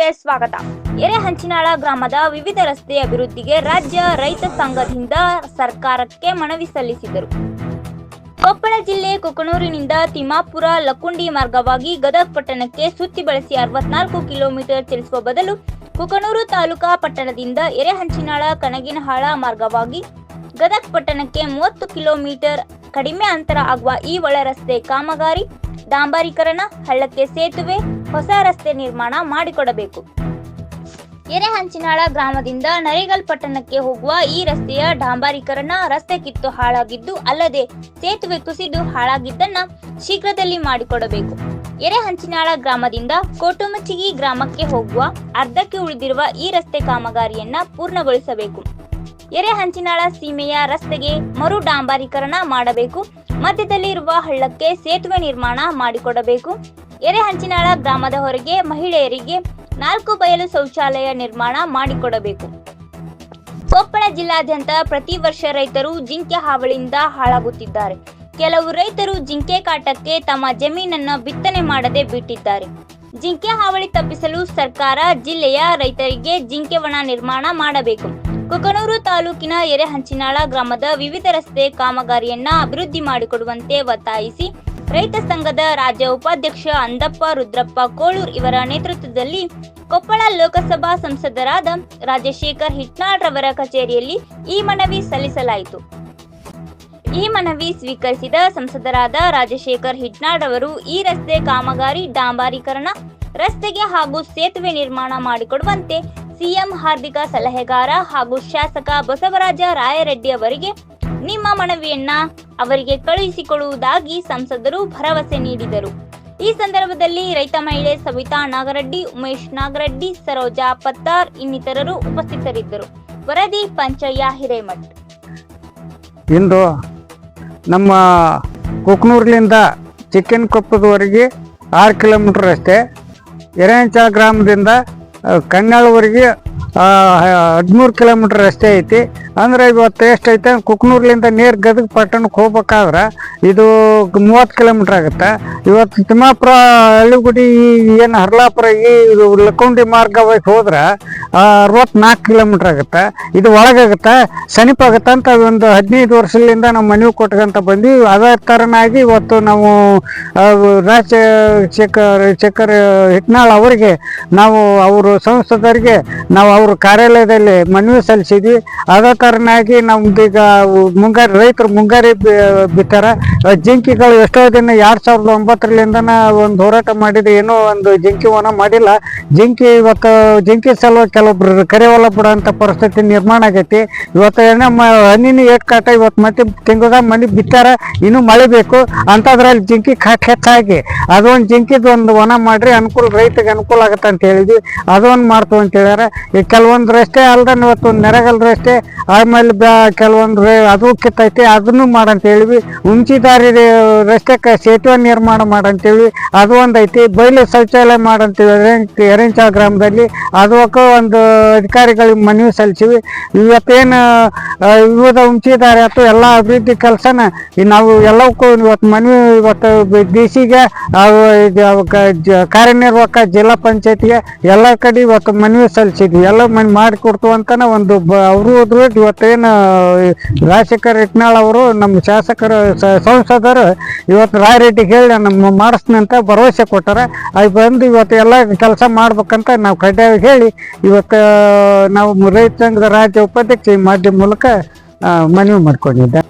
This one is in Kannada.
ನ್ಯೂಸ್ಗೆ ಸ್ವಾಗತ. ಎರೆಹಂಚಿನಾಳ ಗ್ರಾಮದ ವಿವಿಧ ರಸ್ತೆ ಅಭಿವೃದ್ಧಿಗೆ ರಾಜ್ಯ ರೈತ ಸಂಘದಿಂದ ಸರ್ಕಾರಕ್ಕೆ ಮನವಿ ಸಲ್ಲಿಸಿದರು. ಕೊಪ್ಪಳ ಜಿಲ್ಲೆ ಕುಕನೂರಿನಿಂದ ತಿಮ್ಮಾಪುರ ಲಕ್ಕುಂಡಿ ಮಾರ್ಗವಾಗಿ ಗದಗ್ ಪಟ್ಟಣಕ್ಕೆ ಸುತ್ತಿ ಬಳಸಿ ಅರವತ್ನಾಲ್ಕು ಕಿಲೋಮೀಟರ್ ಚಲಿಸುವ ಬದಲು ಕುಕನೂರು ತಾಲೂಕಾ ಪಟ್ಟಣದಿಂದ ಎರೆಹಂಚಿನಾಳ ಕನಗಿನಹಾಳ ಮಾರ್ಗವಾಗಿ ಗದಗ್ ಪಟ್ಟಣಕ್ಕೆ ಮೂವತ್ತು ಕಿಲೋಮೀಟರ್ ಕಡಿಮೆ ಅಂತರ ಆಗುವ ಈ ಒಳ ರಸ್ತೆ ಕಾಮಗಾರಿ, ಡಾಂಬರೀಕರಣ, ಹಳ್ಳಕ್ಕೆ ಸೇತುವೆ ಹೊಸ ರಸ್ತೆ ನಿರ್ಮಾಣ ಮಾಡಿಕೊಡಬೇಕು. ಎರೆಹಂಚಿನಾಳ ಗ್ರಾಮದಿಂದ ನರೇಗಲ್ ಪಟ್ಟಣಕ್ಕೆ ಹೋಗುವ ಈ ರಸ್ತೆಯ ಡಾಂಬಾರೀಕರಣ ರಸ್ತೆ ಕಿತ್ತು ಹಾಳಾಗಿದ್ದು ಅಲ್ಲದೆ ಸೇತುವೆ ಕುಸಿದು ಹಾಳಾಗಿದ್ದನ್ನ ಶೀಘ್ರದಲ್ಲಿ ಮಾಡಿಕೊಡಬೇಕು. ಎರೆಹಂಚಿನಾಳ ಗ್ರಾಮದಿಂದ ಕೋಟುಮಚಿಗಿ ಗ್ರಾಮಕ್ಕೆ ಹೋಗುವ ಅರ್ಧಕ್ಕೆ ಉಳಿದಿರುವ ಈ ರಸ್ತೆ ಕಾಮಗಾರಿಯನ್ನ ಪೂರ್ಣಗೊಳಿಸಬೇಕು. ಎರೆಹಂಚಿನಾಳ ಸೀಮೆಯ ರಸ್ತೆಗೆ ಮರು ಡಾಂಬಾರೀಕರಣ ಮಾಡಬೇಕು. ಮಧ್ಯದಲ್ಲಿರುವ ಹಳ್ಳಕ್ಕೆ ಸೇತುವೆ ನಿರ್ಮಾಣ ಮಾಡಿಕೊಡಬೇಕು. ಎರೆಹಂಚಿನಾಳ ಗ್ರಾಮದ ಹೊರಗೆ ಮಹಿಳೆಯರಿಗೆ ನಾಲ್ಕು ಬಯಲು ಶೌಚಾಲಯ ನಿರ್ಮಾಣ ಮಾಡಿಕೊಡಬೇಕು. ಕೊಪ್ಪಳ ಜಿಲ್ಲಾದ್ಯಂತ ಪ್ರತಿ ವರ್ಷ ರೈತರು ಜಿಂಕೆ ಹಾವಳಿಯಿಂದ ಹಾಳಾಗುತ್ತಿದ್ದಾರೆ. ಕೆಲವು ರೈತರು ಜಿಂಕೆ ಕಾಟಕ್ಕೆ ತಮ್ಮ ಜಮೀನನ್ನು ಬಿತ್ತನೆ ಮಾಡದೆ ಬಿಟ್ಟಿದ್ದಾರೆ. ಜಿಂಕೆ ಹಾವಳಿ ತಪ್ಪಿಸಲು ಸರ್ಕಾರ ಜಿಲ್ಲೆಯ ರೈತರಿಗೆ ಜಿಂಕೆ ವನ ನಿರ್ಮಾಣ ಮಾಡಬೇಕು. ಕುಕನೂರು ತಾಲೂಕಿನ ಎರೆಹಂಚಿನಾಳ ಗ್ರಾಮದ ವಿವಿಧ ರಸ್ತೆ ಕಾಮಗಾರಿಯನ್ನ ಅಭಿವೃದ್ಧಿ ಮಾಡಿಕೊಡುವಂತೆ ಒತ್ತಾಯಿಸಿ ರೈತ ಸಂಘದ ರಾಜ್ಯ ಉಪಾಧ್ಯಕ್ಷ ಅಂದಪ್ಪ ರುದ್ರಪ್ಪ ಕೋಳೂರ್ ಇವರ ನೇತೃತ್ವದಲ್ಲಿ ಕೊಪ್ಪಳ ಲೋಕಸಭಾ ಸಂಸದರಾದ ರಾಜಶೇಖರ್ ಹಿಟ್ನಾಳ್ ರವರ ಕಚೇರಿಯಲ್ಲಿ ಈ ಮನವಿ ಸಲ್ಲಿಸಲಾಯಿತು. ಈ ಮನವಿ ಸ್ವೀಕರಿಸಿದ ಸಂಸದರಾದ ರಾಜಶೇಖರ್ ಹಿಟ್ನಾಳ್ ಅವರು ಈ ರಸ್ತೆ ಕಾಮಗಾರಿ ಡಾಂಬಾರೀಕರಣ, ರಸ್ತೆಗೆ ಹಾಗೂ ಸೇತುವೆ ನಿರ್ಮಾಣ ಮಾಡಿಕೊಡುವಂತೆ ಸಿಎಂ ಹಾರ್ದಿಕ ಸಲಹೆಗಾರ ಹಾಗೂ ಶಾಸಕ ಬಸವರಾಜ ರಾಯರೆಡ್ಡಿ ಅವರಿಗೆ ನಿಮ್ಮ ಮನವಿಯನ್ನ ಅವರಿಗೆ ಕಳುಹಿಸಿಕೊಡುವುದಾಗಿ ಸಂಸದರು ಭರವಸೆ ನೀಡಿದರು. ಈ ಸಂದರ್ಭದಲ್ಲಿ ರೈತ ಮಹಿಳೆ ಸವಿತಾ ನಾಗರೆಡ್ಡಿ ಉಮೇಶ್ ನಾಗರೆಡ್ಡಿ ಸರೋಜಾ ಪತ್ತಾರ್ ಇನ್ನಿತರರು ಉಪಸ್ಥಿತರಿದ್ದರು. ವರದಿ ಪಂಚಯ್ಯ ಹಿರೇಮಠ್. ಇಂದು ನಮ್ಮ ಕುಕ್ನೂರ್ಲಿಂದ ಚಿಕ್ಕನ್ ಕೊಪ್ಪದವರೆಗೆ ಆರು ಕಿಲೋಮೀಟರ್ ಅಷ್ಟೇ ಎರೆಂಚ ಗ್ರಾಮದಿಂದ ಆ, ಕನ್ನಾಳವರೆಗೆ ಹದಿಮೂರು ಕಿಲೋಮೀಟ್ರ್ ರಸ್ತೆ ಐತಿ. ಅಂದ್ರೆ ಇವತ್ತು ಐತೆ. ಕುಕ್ನೂರ್ಲಿಂದ ನೇರ್ ಗದಗ ಪಟ್ಟಣಕ್ಕೆ ಹೋಗ್ಬೇಕಾದ್ರೆ ಇದು ಮೂವತ್ತು ಕಿಲೋಮೀಟ್ರ್ ಆಗುತ್ತೆ. ಇವತ್ತು ತಿಮ್ಮಾಪುರ ಹಳ್ಳಿಗುಡಿ ಏನು ಹರ್ಲಾಪುರ, ಈ ಇದು ಲಕ್ಕುಂಡಿ ಮಾರ್ಗವಾಗಿ ಹೋದ್ರೆ ಅರವತ್ನಾಲ್ಕು ಕಿಲೋಮೀಟ್ರ್ ಆಗುತ್ತೆ. ಇದು ಒಳಗಾಗುತ್ತೆ ಸಮೀಪ ಆಗುತ್ತೆ ಅಂತ ಒಂದು ಹದಿನೈದು ವರ್ಷದಿಂದ ನಮ್ಮ ಮನವಿ ಕೊಟ್ಕೊಂತ ಬಂದು ಅದೇ ಥರನಾಗಿ ಇವತ್ತು ನಾವು ರಾಜ್ಯ ಶೇಖರ್ ಶೇಖರ್ ಹಿಟ್ನಾಳ್ ಅವರಿಗೆ ನಾವು, ಅವರು ಸಂಸದರಿಗೆ ನಾವು ಅವ್ರ ಕಾರ್ಯಾಲಯದಲ್ಲಿ ಮನವಿ ಸಲ್ಲಿಸಿದ್ವಿ. ಅದೇ ನಮ್ದು ಈಗ ಮುಂಗಾರು ರೈತರು ಮುಂಗಾರಿ ಬಿತ್ತಾರ ಜಿಂಕಿಗಳು ಎಷ್ಟೋ ದಿನ ಎರಡು ಸಾವಿರದ ಒಂಬತ್ತರಲ್ಲಿಂದನ ಒಂದು ಹೋರಾಟ ಮಾಡಿದ. ಏನೋ ಒಂದು ಜಿಂಕಿ ವನ ಮಾಡಿಲ್ಲ. ಜಿಂಕಿ ಇವತ್ತು ಜಿಂಕಿ ಸಲುವಾಗಿ ಕೆಲವೊಬ್ರು ಕರೆವಲ್ಲ ಬಿಡೋಂಥ ಪರಿಸ್ಥಿತಿ ನಿರ್ಮಾಣ ಆಗೈತಿ. ಇವತ್ತು ಏನೋ ಹಣ್ಣಿನ ಏಟ್ ಕಾಟ ಇವತ್ತು ಮತ್ತೆ ತಿಂಗಳದಾಗ ಮನೆ ಬಿತ್ತಾರ ಇನ್ನೂ ಮಳೆ ಬೇಕು. ಅಂಥದ್ರಲ್ಲಿ ಜಿಂಕಿ ಕಾಟ ಹೆಚ್ಚಾಗಿ ಅದೊಂದು ಜಿಂಕಿದ ಒಂದು ವನ ಮಾಡ್ರಿ, ಅನುಕೂಲ ರೈತಗೆ ಅನುಕೂಲ ಆಗುತ್ತೆ ಅಂತ ಹೇಳಿದ್ವಿ. ಅದೊಂದು ಮಾಡ್ತು ಅಂತ ಹೇಳ್ಯಾರ. ಕೆಲವೊಂದು ರಸ್ತೆ ಅಲ್ದನ್ ಇವತ್ತು ಒಂದು ನೆರಗಲ್ ರಸ್ತೆ ಆಮೇಲೆ ಕೆಲವೊಂದು ಅದು ಕಿತ್ತೈತಿ ಅದನ್ನು ಮಾಡಂತ ಹೇಳಿವಿ ಉಂಚಿದಾರಿ ರಸ್ತೆಗೆ ಸೇತುವೆ ನಿರ್ಮಾಣ ಮಾಡಂತೇಳಿ, ಅದು ಒಂದು ಐತಿ ಬಯಲು ಶೌಚಾಲಯ ಮಾಡಂತೀವಿ ಎರೆಂಚ ಗ್ರಾಮದಲ್ಲಿ ಅದಕ್ಕೆ ಒಂದು ಅಧಿಕಾರಿಗಳಿಗೆ ಮನವಿ ಸಲ್ಲಿಸಿವಿ. ಇವತ್ತೇನು ವಿವಿಧ ಉಂಚಿದಾರಿ ಅಥವಾ ಎಲ್ಲ ಅಭಿವೃದ್ಧಿ ಕೆಲಸನ ನಾವು ಎಲ್ಲವಕ್ಕೂ ಇವತ್ತು ಮನವಿ, ಇವತ್ತು ಡಿ ಸಿಗೆ ಕಾರ್ಯನಿರ್ವಾಹಕ ಜಿಲ್ಲಾ ಪಂಚಾಯತಿಗೆ ಎಲ್ಲ ಕಡೆ ಇವತ್ತು ಮನವಿ ಸಲ್ಲಿಸಿದ್ವಿ. ಎಲ್ಲ ಮನವಿ ಮಾಡಿಕೊಡ್ತು ಅಂತಾನೆ ಒಂದು ಅವರು ಹೋದ್ರು, ಇವತ್ತೇನು ರಾಜಶೇಖರ್ ಇಟ್ನಾಳ್ ಅವರು ನಮ್ಮ ಶಾಸಕರು ಸಂಸದರು ಇವತ್ತು ರಾಯರೆಡ್ಡಿಗೆ ಹೇಳಿ ನಮ್ಮ ಮಾಡಿಸ್ತೀನಿ ಅಂತ ಭರವಸೆ ಕೊಟ್ಟಾರೆ. ಅದು ಬಂದು ಇವತ್ತು ಎಲ್ಲ ಕೆಲಸ ಮಾಡ್ಬೇಕಂತ ನಾವು ಕಡ್ಡಾಯವಾಗಿ ಹೇಳಿ ಇವತ್ತು ನಾವು ರೈತ ಸಂಘದ ರಾಜ್ಯ ಉಪಾಧ್ಯಕ್ಷ ಈ ಮಾಧ್ಯಮ ಮೂಲಕ ಮನವಿ ಮಾಡ್ಕೊಂಡಿದ್ದೆ.